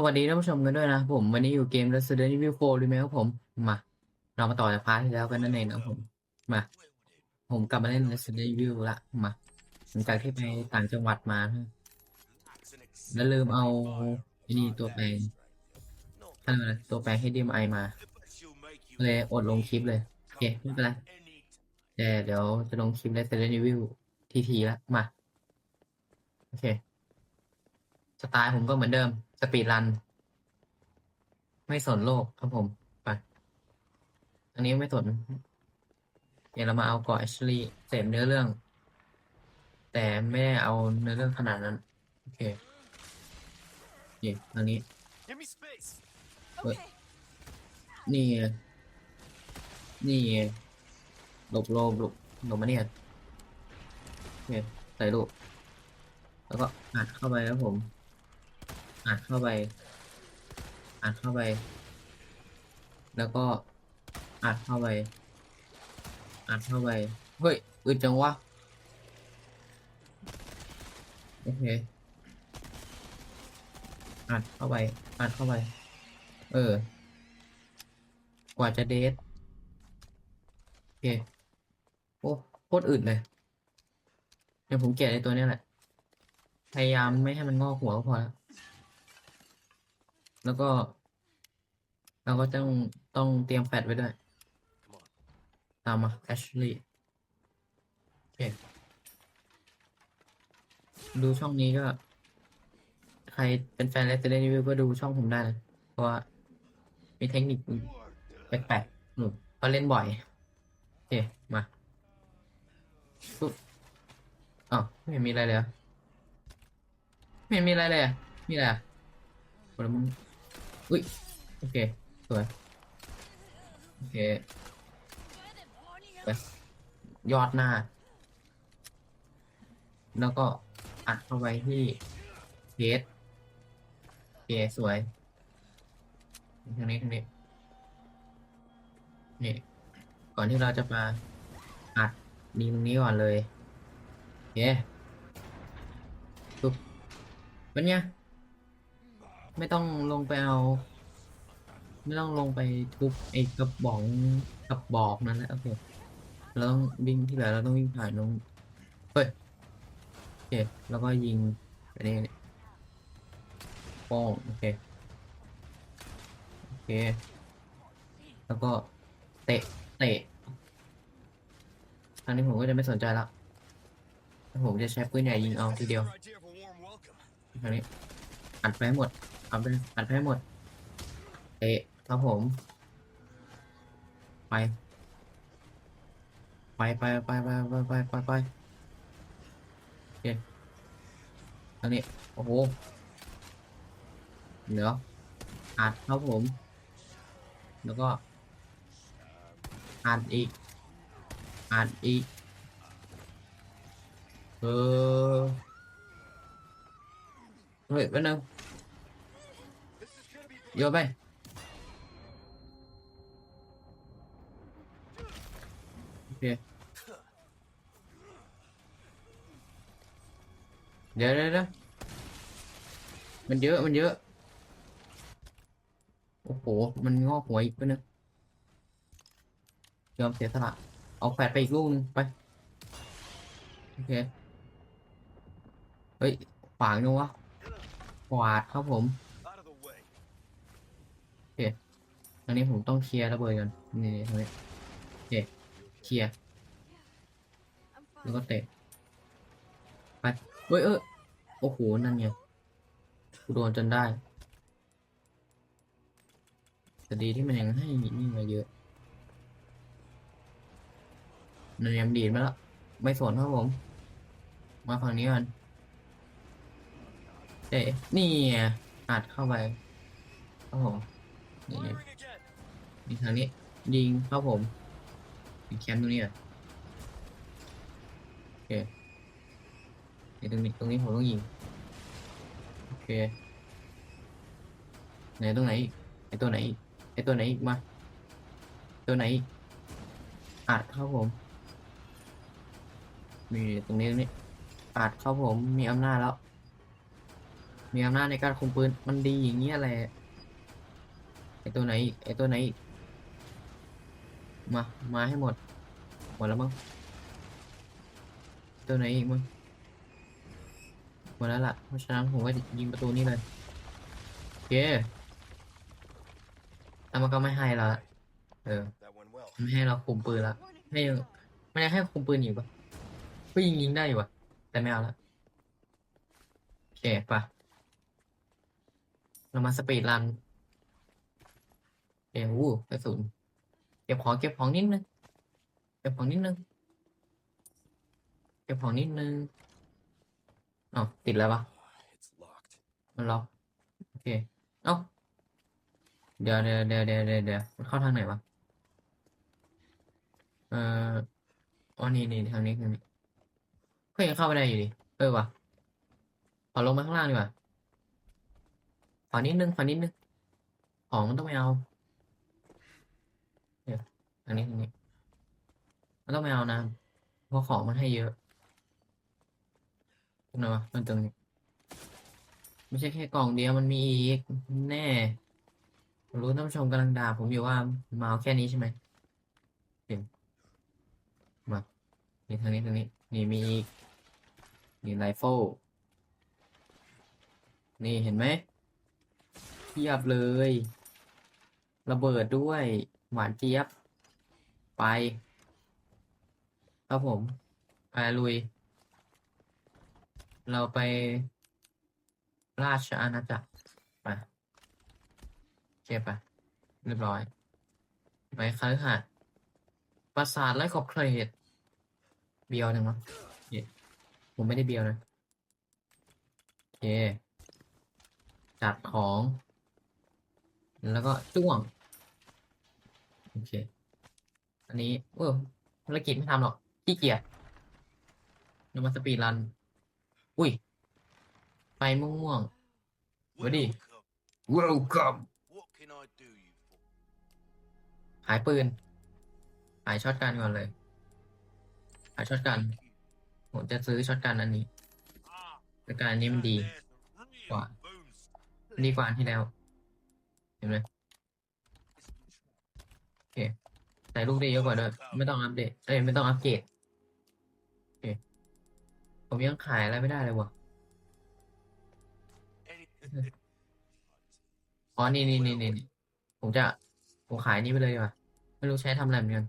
สวัสดีท่านผู้ชมกันด้วยนะผม วันนี้อยู่เกม Resident Evil 4 Remake ครับผม มา เรามาต่อจากพาร์ทที่แล้วกันนั่นเองนะผม มา ผมกลับมาเล่น Resident Evil ละมาหลังจากที่ไปต่างจังหวัดมา แล้วลืมเอาไอ้นี่ตัวแปลงอะไรตัวแปลง HDMI มา เลยอดลงคลิปเลย โอเคไม่เป็นไรแต่เดี๋ยวจะลงคลิป Resident Evil ทีทีละมา โอเค สไตล์ผมก็เหมือนเดิม สปีดรัน ไม่สนโลกครับผมไปอันนี้ไม่สนเดี๋ยวเรามาเอาเกาะแอชลีย์เสพเนื้อเรื่อง แต่ไม่ได้เอาเนื้อเรื่องขนาดนั้น โอเคนี่อันนี้ Give me space. Wait. Okay. นี่ไงนี่ไงหลบโลบหลบหลบมาเนี่ยโอเคใส่ลูกแล้วก็อัดเข้าไปครับผม อัดเข้าไป อัดเข้าไป แล้วก็อัดเข้าไป อัดเข้าไป เฮ้ยอึดจังวะ โอเค อัดเข้าไป อัดเข้าไป เออ กว่าจะเดทโอเค โอ้โคตรอึดเลยเดี๋ยวผมเกลียดไอ้ตัวเนี้ยแหละ พยายามไม่ให้มันงอกหัวก็พอแล้ว แล้วก็ เราก็ต้องต้องเตรียมแฟดไว้ด้วย ตามมาแอชลีย์โอเคดูช่องนี้ก็ ใครเป็นแฟน Resident Evil ก็ดูช่องผมได้นะเพราะว่ามีเทคนิคแปลกๆหนูก็เล่นบ่อยโอเคมาปุ๊บอ๋อไม่เห็นมีอะไรเลยอะไม่เห็นมีอะไรเลยอะมีอะไรอะผลไม้ อุ้ยโอเคสวยโอเคไปยอดหน้า แล้วก็อัดเข้าไปที่เพจโอเคสวยทางนี้ทางนี้นี่ก่อนที่เราจะมาอัดนีตรงนี้ก่อนเลยโอเคปุ๊บเป็นไง ไม่ต้องลงไปเอา ไม่ต้องลงไปทุบไอ้กระบอกกระบอกนั่นแหละโอเคเราต้องวิ่งที่เหลือเราต้องวิ่งผ่านตรงเฮ้ยโอเคแล้วก็ยิงไปนี่นี่โป้องโอเคโอเค แล้วก็เตะเตะทางนี้ผมก็จะไม่สนใจละผมจะใช้ปืนใหญ่ยิงเอาทีเดียวทางนี้อัดไว้หมด เอาไปอัดให้หมดเตะครับผม ไป ไปไปไปไปไปไปไปไปโอเคทางนี้ โอ้โหเดี๋ยวอัดครับผม แล้วก็อัดอีกอัดอีกเออเฮ้ยแป๊บนึง This is gonna be โยนไป โอเค เดี๋ยวเดี๋ยวเดี๋ยวมันเยอะ มันเยอะ โอ้โห มันงอกหัวอีกแป๊บนึงยอมเสียสละ เอาแฟดไปอีกลูกนึงไป โอเค เฮ้ยขวางจังวะขวาดครับผม out of the way. ต อันนี้ผมต้องเคลียร์ระเบิดก่อนนี่ตรงนี้โอเคเคลียร์แล้วก็เตะไปเฮ้ยเออโอ้โหนั่นไงกูโดนจนได้แต่ดีที่มันยังให้นี่มาเยอะนั่นยังดีดมาแล้วไม่สนครับผม มาฝั่งนี้ก่อนเตะนี่อัดเข้าไปครับผมนี่ มีทางนี้ ยิงครับผมมีแคมป์ตรงนี้อะโอเคนี่ตรงนี้ตรงนี้ผมต้องยิง โอเค ไหนตรงไหนอีกไอตัวไหนอีกไอตัวไหนอีกมา ตัวไหนอีกอัดครับผมมีตรงนี้ตรงนี้อัดครับผมมีอำนาจแล้ว มีอำนาจในการคุมปืนมันดีอย่างเงี้ยแหละไอตัวไหนอีกไอตัวไหนอีก มา มาให้หมด หมดแล้วมั้ง ตัวไหนอีกมึงหมดแล้วล่ะ เพราะฉะนั้นผมก็ยิงประตูนี้เลยโอเคแล้วมันก็ไม่ให้ละ เออ ไม่ให้เราคุมปืนละ Warning. ให้ไม่ได้ให้คุมปืนอยู่ปะก็ยิงยิงได้อยู่ปะแต่ไม่เอาละโอเคปะเรามาสปีดรันเอ้วู้กระสุน เก็บของเก็บของนิดนึง เก็บของนิดนึง เก็บของนิดนึงอ๋อติดแล้วปะมันล็อกโอเค เอ้า เดี๋ยวเดี๋ยวเดี๋ยวเดี๋ยวเดี๋ยวเดี๋ยวมันเข้าทางไหนวะ เอ่ออ๋อนี่นี่ทางนี้ทางนี้ก็ยังเข้าไม่ได้อยู่ดีเออวะขอลงมาข้างล่างดีกว่า ขอนิดนึง ขอนิดนึง ของมันต้องไม่เอา เดี๋ยวทางนี้ทางนี้มันต้องไม่เอานะเพราะของมันให้เยอะตรงไหนวะมันตรงนี้ ไม่ใช่แค่กล่องเดียวมันมีอีก แน่ผมรู้ท่านผู้ชมกำลังด่าผมอยู่ว่ามาเอาแค่นี้ใช่ไหมเห็นมานี่ทางนี้ทางนี้ นี่มีอีกนี่ไรเฟิลนี่เห็นไหมเทียบเลย ระเบิดด้วย หวานเจี๊ยบ ไป ครับผม ไปลุย เราไป ราชอาณาจักรไปโอเคไปเรียบร้อยไปคฤหาสน์ปราสาทไร้ขอบเขตเบียวจังวะเย้ผมไม่ได้เบียวนะโอเคจัดของ แล้วก็จ้วง โอเค อันนี้เออภารกิจไม่ทำหรอกขี้เกียจเรามาสปีดรัน อุ้ยไปม่วง Ready? Welcome. ๆ welcome What can I do you for? หายปืนหายช็อตกันก่อนเลยหายช็อตกัน ผมจะซื้อช็อตกันอันนี้ Ah, แต่การอันนี้มันดี there's a real What? boost. มันดีกว่าอันที่แล้ว เห็นไหม ใส่ลูกได้เยอะกว่าด้วยไม่ต้องอัปเดตเอ้ยไม่ต้องอัปเกรดโอเคผมยังขายอะไรไม่ได้เลยวะอ๋อนี่นี่นี่นี่ผมจะผมขายนี่ไปเลยดีกว่าไม่รู้ใช้ทำอะไรเหมือนกัน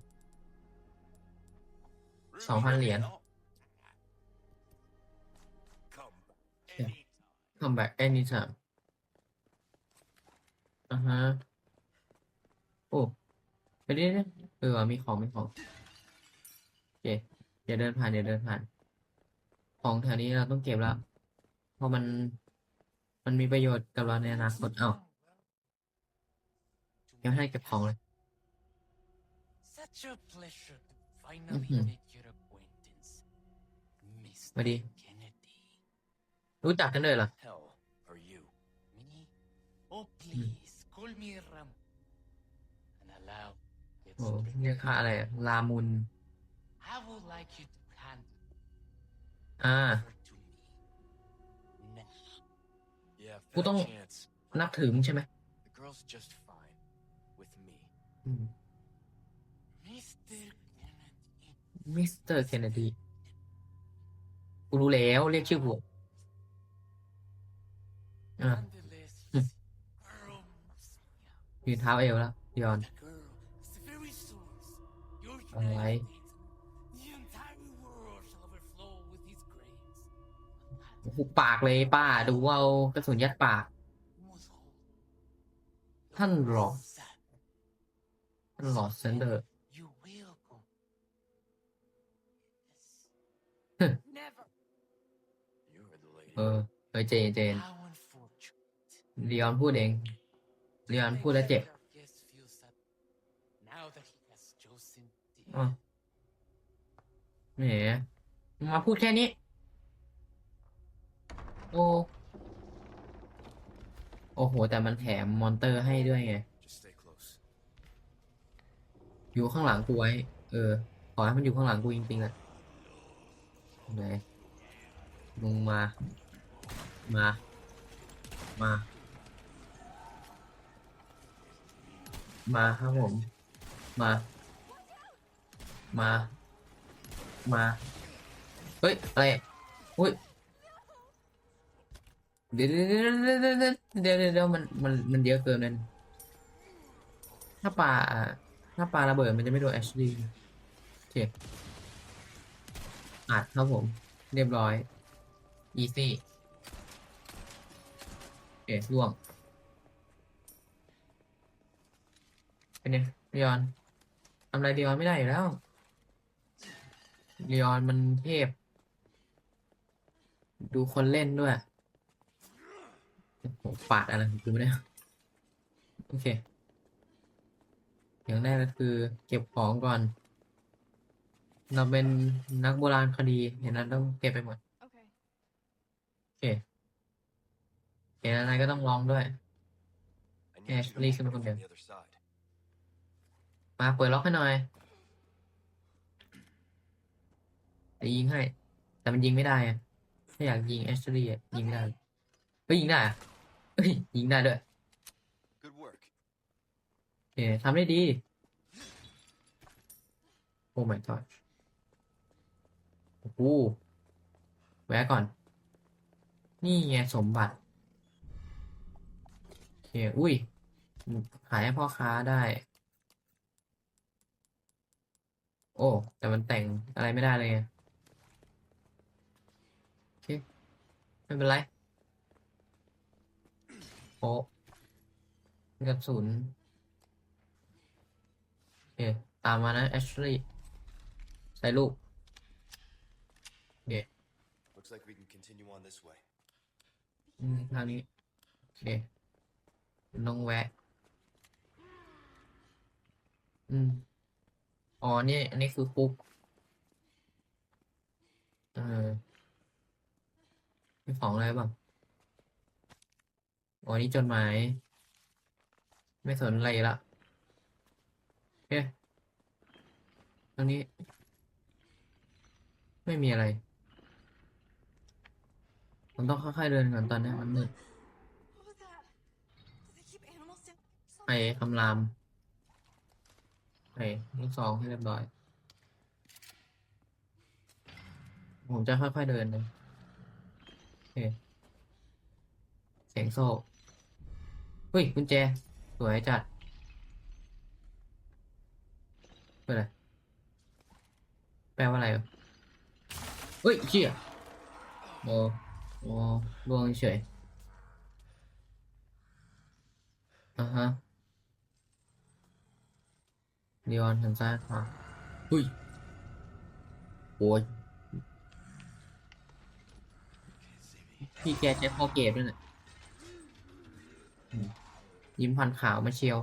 สองพันเหรียญ Come Yeah. anytime. อ่าฮะโอ้ไปดิเออมีของมีของโอเคเดี๋ยวเดินผ่านเดี๋ยวเดินผ่าน ของแถวนี้เราต้องเก็บแล้วเพราะมันมันมีประโยชน์กับเราในอนาคตเอ้ายังให้เก็บของเลย Such a pleasure to finally Mhm. make your acquaintance, Mr. Buddy. Kennedy. รู้จักกันเลยเหรอ Hell are you? Me? Oh, please, call me Ram. And allow it โอ้ to เรียกค่าอะไรอะลามุน I would like you to hand อ่า her to me. Now. Yeah, Well, fat don't- chance. นับถือมึงใช่ไหม The girl's just fine with me. อืม Mr. Kennedy. มิสเตอร์เคนเนดีกูรู้แล้วเรียกชื่อกูอะ Nonetheless, Hmm. girl must meow. ยืนเท้าเอวแล้วยอน The overflow with his grace. หุบปากเลยป้า ดูว่าเอากระสุนยัดปาก Must hold. ท่านหลอด Sad. ท่านหลอดเซนเดอร์ You will go. Yes. Never. You were the lady. เออเออเจนเจน How unfortunate. เลียนพูดเองเลียนพูดแล้วเจ็บ อ๋อแหมมาพูดแค่นี้ โอ้ โอ้โห แต่มันแถมมอนเตอร์ให้ด้วยไง อยู่ข้างหลังกูไว้ เออ ขอให้มันอยู่ข้างหลังกูจริงๆเลยไหนมึงมา มา มา มาครับผม มา มา มา เฮ้ย อะไรอุ้ย เดี๋ยวเดี๋ยวเดี๋ยวเดี๋ยวเดี๋ยวมัน มัน มันเยอะเกินนั่นถ้าปลาถ้าปลาระเบิดมันจะไม่โดนแอชลีย์โอเคอัดครับผม เรียบร้อย อีซี่โอเคล่วง เป็นไงยอนทำอะไรเรียอนไม่ได้อยู่แล้ว เรียอนมันเทพ ดูคนเล่นด้วยโอ้โหปาดอะไรคือไม่ได้โอเค อย่างแรกก็คือเก็บของก่อน เราเป็นนักโบราณคดีเห็นนั้นต้องเก็บไปหมด Okay. โอเคเห็นอะไรก็ต้องลองด้วย I need you to Ashley, move come from on. the other side. มาเปิดล็อกให้หน่อย จะยิงให้ แต่มันยิงไม่ได้อะถ้าอยากยิงแอชลีย์ยิงไม่ได้เฮ้ยยิงได้อะเฮ้ยยิงได้ด้วย Good work. โอเคทำได้ดี โอ้ my god โอ้โหแวะก่อน นี่ไงสมบัติโอเคอุ้ยขายให้พ่อค้าได้ โอ้ แต่มันแต่งอะไรไม่ได้เลยไงโอเค ไม่เป็นไร โอ้กระสุนโอเค ตามมานะแอชลีย์ใส่ลูก Looks like we can continue on this way. อืมทางนี้ โอเคลองแวะ อืม อ๋อ นี่ อันนี้คือคุกเออ มีของอะไรบ้างอ๋อนี่จดหมาย ไม่สนอะไรละโอเคตรงนี้ ไม่มีอะไร ผมต้องค่อยๆเดินก่อนตอนนี้มันมืด What was that? Do they keep animals down? ไปคำรามไปลูกซองให้เรียบร้อย ผมจะค่อยๆเดินนะโอ เคเสียงโซ่เฮ้ยกุญแจ สวยจัดเปิดอะไร แปลว่าอะไรเฮ้ยเชี่ยโอ้โอ้ล่วงเฉยอ่าฮะดียอนทางซ้ายขวาเฮ้ยโอ้ย พี่แกใช้พอเกตด้วยนะอืมยิ้มพันขาวมาเชียว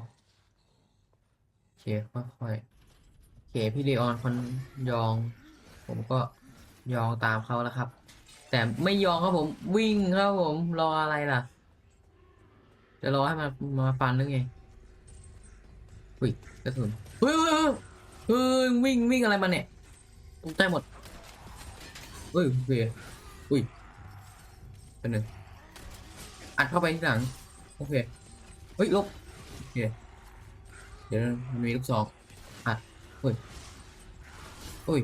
โอเคค่อยๆโอเคพี่เลออนคนยอง ผมก็ยองตามเขาแล้วครับ แต่ไม่ยองครับผมวิ่งครับผมรออะไรล่ะจะรอให้มันมาฟันหรือไงอุ้ยกระสุนเฮ้ยเฮ้ยเฮ้ยวิ่งวิ่งอะไรมาเนี่ยตกใจหมดเฮ้ยโอเคอุ้ย เป็นหนึ่งอัดเข้าไปที่หลัง โอเค เฮ้ยลบโอเค เดี๋ยวมันมีลูกซองอัดเฮ้ยเฮ้ย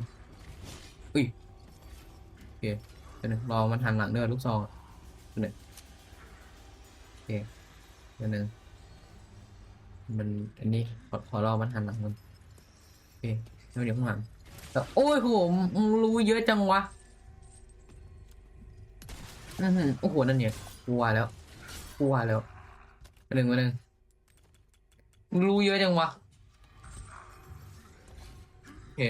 เฮ้ยโอเคเป็นหนึ่งรอมันหันหลังเด้อลูกซองเป็นหนึ่งโอเคเป็นหนึ่งมันอันนี้ขอขอรอมันหันหลังมันโอเคแล้วเดี๋ยวข้างหลังแต่โอ้ยผมรู้เยอะจังวะ อือหือโอ้โหนั่นเนี่ยกลัวแล้วกลัวแล้วหนึ่งมาหนึ่งมึงรู้เยอะจังวะโอเค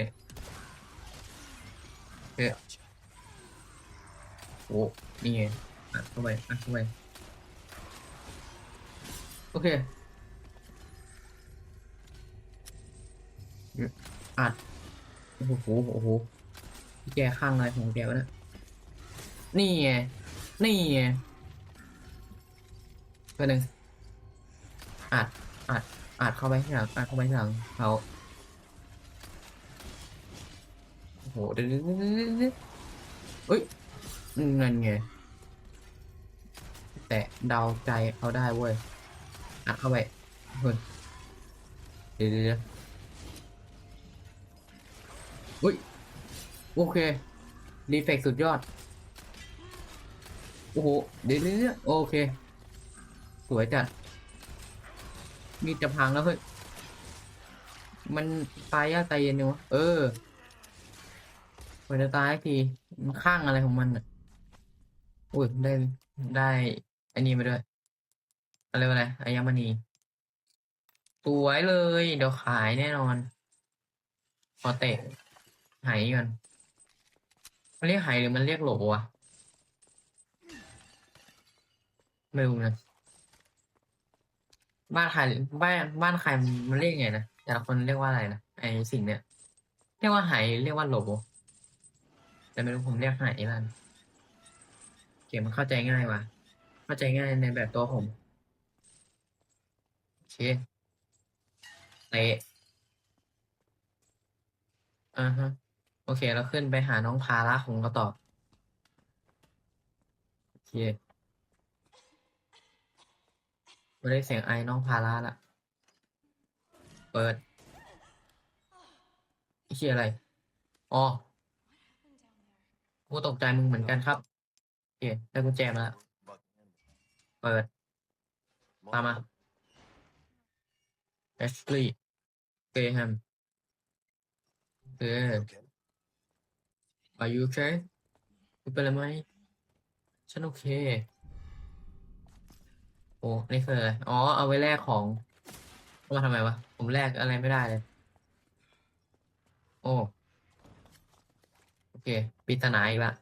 โอเคโอ้นี่ไงอัดเข้าไปอัดเข้าไปโอเคอัดโอ้โหโอ้โหพี่แกข้างอะไรของแกวะเนี่ยนี่ไง นี่ไงตัวหนึ่งอัดอัดอัดเข้าไปที่หลังอัดเข้าไปที่หลังเขาโอ้โหเดี๋ยวเดี๋ยวเดี๋ยวเฮ้ยนั่นไงแต่เดาใจเขาได้เว้ยอัดเข้าไปเฮ้ยเดี๋ยวเดี๋ยวเดี๋ยวอุ้ยโอเคดีเฟกสุดยอด โอ้โหเดี๋ยวเดี๋ยวโอเค สวยจัด มีจะพังแล้วเฮ้ย มันตายยากตายเย็นอยู่วะเออมันจะตายทีมันข้างอะไรของมันอะอุ้ยได้ได้อันนี้มาด้วยอะไรวะไรอายมณีสวยเลย เดี๋ยวขายแน่นอน พอเตะหายก่อนมันเรียกไหหรือมันเรียกโหลวะ ไม่รู้นะบ้านใครบ้านบ้านใครมันเรียกไงนะแต่ละคนเรียกว่าอะไรนะไอสิ่งเนี้ยเรียกว่าไหเรียกว่าโหลแต่ไม่รู้ผมเรียกไหแล้วกันเขียนมันเข้าใจง่ายว่ะเข้าใจง่ายในแบบตัวผมโอเคเตะอ่าฮะโอเคเราขึ้นไปหาน้องพาระของเราต่อโอเค ไม่ได้เสียงไอ้น้องพาระละเปิดไอ้เชี่ยอะไรอ๋อกูตกใจมึงเหมือนกันครับโอเคได้กุญแจมาล้วเปิดตามมาแอชลีย์เกรแฮมเออ Are you okay คุณเป็นอะไรไหมฉันโอเค อ้นี่คืออะไรอ๋อ เอาไว้แลกของเอามาทำไมวะ ผมแลกอะไรไม่ได้เลย โอ้ โอเคปริศนาอีกละ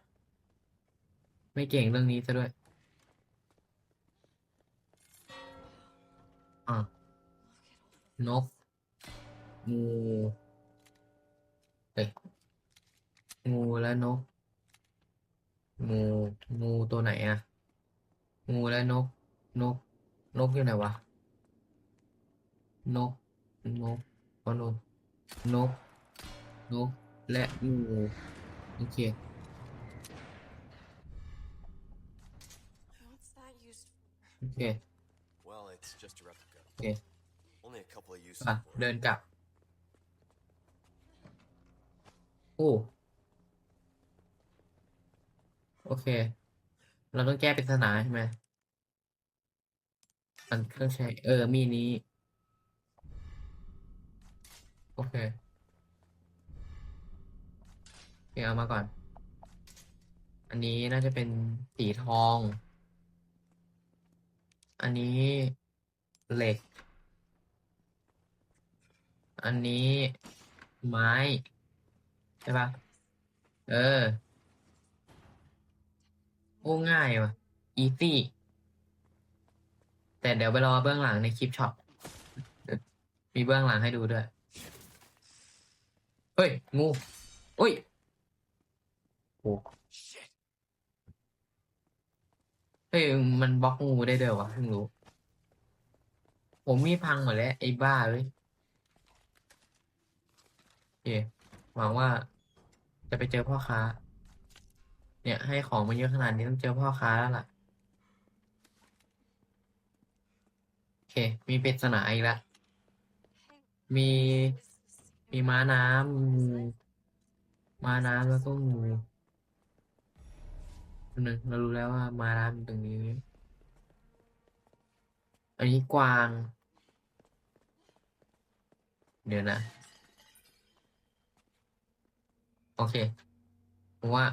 ไม่เก่งเรื่องนี้ซะด้วย อะนกงูเอ้ยงูและนกงูงูตัวไหนอะงูและนกนก นกอยู่ไหนวะ นก นกอ๋อนกนก นก และงูโอเค What's that used for? โอเค Well, it's just a replica. Okay. Only a couple of uses อะ for เดิ it. นกลับ โอ้ โอเค เราต้องแก้ปริศนาใช่ไหม มันเครื่องใช้ เออ มีนี้ โอเคโอเคเอามาก่อน อันนี้น่าจะเป็นสีทอง อันนี้เหล็ก อันนี้ไม้ ใช่ปะเออ โอ้ง่ายว่ะ อีซี่ แต่เดี๋ยวไปรอเบื้องหลังในคลิปช็อต มีเบื้องหลังให้ดูด้วย เฮ้ย งูอุ้ยโอ้เฮ้ย มันบล็อกงูได้ด้วยวะเพิ่งรู้ ผมมีพังหมดแล้ว ไอ้บ้าเลยโอเคหวังว่าจะไปเจอพ่อค้า เนี่ย ให้ของมาเยอะขนาดนี้ต้องเจอพ่อค้าแล้วล่ะ โอ เค มีปริศนาอีกแล้ว มี มีม้าน้ำงูม้าน้ำแล้วก็งูหนึ่งเรารู้แล้วว่าม้าน้ำอยู่ตรงนี้ อันนี้กวาง เดี๋ยวนะ โอเคผมว่า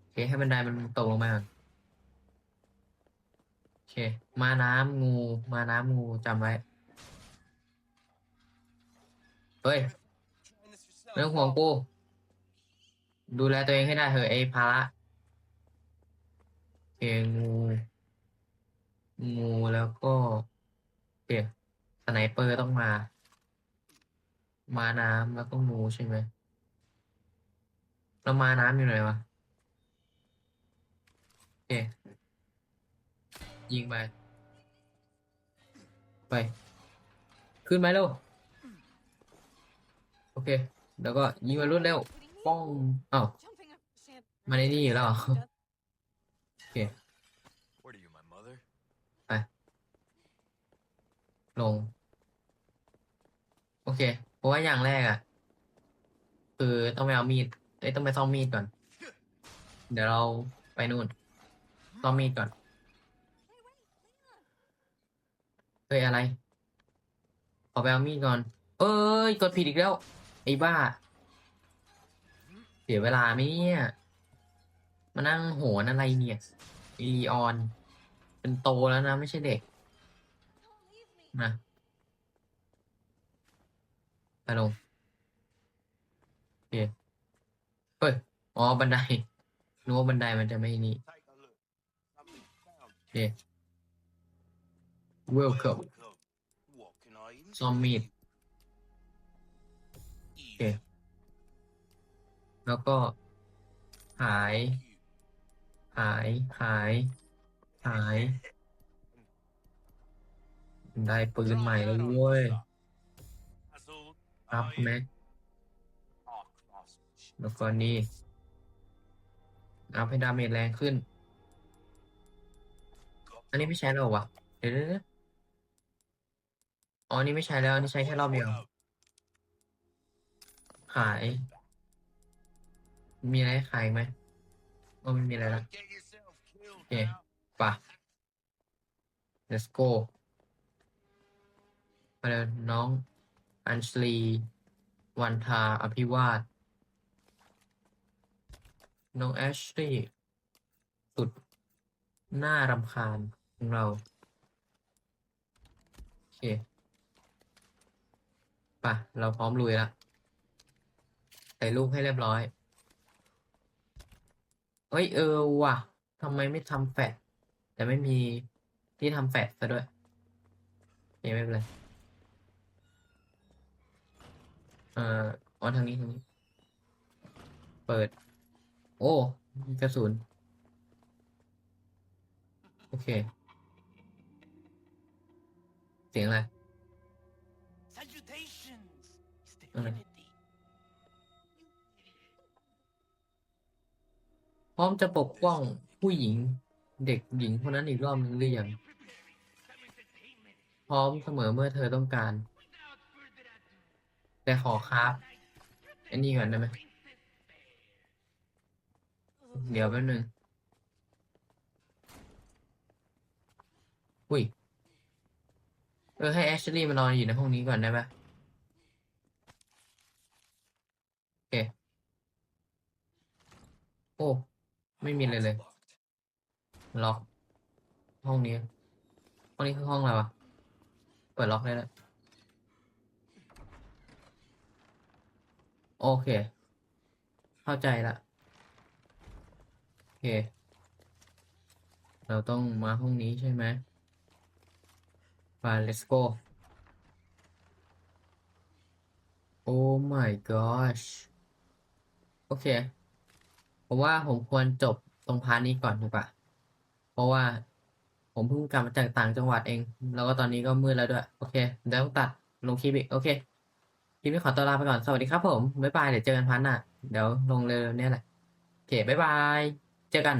โอเคให้บันไดมันตกลงมาก่อน เคมาน้ำงูมาน้ำงูจำไว้ เฮ้ยเรื่องห่วงกู ดูแลตัวเองให้ได้เถอะไอ้ภาระโอเคงู งูแล้วก็โอเคสไนเปอร์ต้องมา มาน้ำแล้วก็งูใช่ไหมแล้วมาน้ำอยู่ไหนวะโอเค ยิงไป ไป ขึ้นไหมเร็ว โอเค แล้วก็ยิงไปรุ่นเร็ว ป้องอ้าวมาในนี่แล้วโอเคไปลง โอเค เพราะว่าอย่างแรกอะ คือต้องไปเอามีดเอ้ต้องไปซ่อมมีดก่อน เดี๋ยวเราไปนู่นซ่อมมีดก่อน เฮ้ยอะไร ขอไปเอามีดก่อน เอ้ย กดผิดอีกแล้ว ไอ้บ้า เสียเวลาไหมเนี่ย มานั่งโหนอะไรเนี่ยอีลีออน เป็นโตแล้วนะ ไม่ใช่เด็ก Don't leave me. มาไปลงโอเคเฮ้ย อ๋อ บันไดนึกว่าบันไดมันจะไม่นี่ Take a look. Something found. โอเค Welcome ซอมมีดโอเค แล้วก็ หาย หาย หาย หาย ได้ปืนใหม่แล้วเว้ย That's all. อัพแม็ก แล้วก็นี่ อัพให้ดาเมจแรงขึ้น อันนี้ไม่ใช้แล้วเหรอวะ เดี๋ยวเดี๋ยวเดี๋ยว อ๋ออันนี้ไม่ใช้แล้วอันนี้ใช้แค่รอบเดียว ขาย มีอะไรขายไหมโอ้ไม่มีอะไรแล้ว Get yourself killed Yeah. now. ป่ะ let's go มาเลยน้อง อัญชลี วันทา อภิวาสน้องแอชลีสุด หน่ารำคาญของเรา โอเค ป่ะ เราพร้อมลุยละใส่ลูกให้เรียบร้อย เฮ้ย เออว่ะทำไมไม่ทำแฟดแต่ไม่มีที่ทำแฟดซะด้วยโอเคไม่เป็นไรเอ่ออ๋อทางนี้ทางนี้ เปิด โอ้มีกระสุนโอเค เสียงอะไร พร้อมจะปกป้องผู้หญิงเด็กหญิงคนนั้นอีกรอบหนึ่งหรือยังพร้อมเสมอเมื่อเธอต้องการ แต่ขอครับอันนี้ก่อนได้ไหมเดี๋ยวแป๊บนึงอุ้ย เออให้แอชลีย์มานอนอยู่ในห้องนี้ก่อนได้ปะโอเค โอ้ ไม่มีอะไรเลย ล็อก ห้องนี้ ห้องนี้คือห้องอะไรวะ เปิดล็อกได้แล้วโอเค เข้าใจละ โอเค เราต้องมาห้องนี้ใช่ไหมไป let's go โอ้ my gosh โอเค ผมว่าผมควรจบตรงพาร์ทนี้ก่อนดีกว่า เพราะว่าผมเพิ่งกลับมาจากต่างจังหวัดเอง แล้วก็ตอนนี้ก็มืดแล้วด้วย โอเค เดี๋ยวตัดลงคลิปอีก โอเค คลิปนี้ขอตัวลาไปก่อน สวัสดีครับผม บ๊ายบาย เดี๋ยวเจอกันพาร์ทหน้า เดี๋ยวลงเร็วๆเนี่ยแหละ โอเค บ๊ายบาย เจอกัน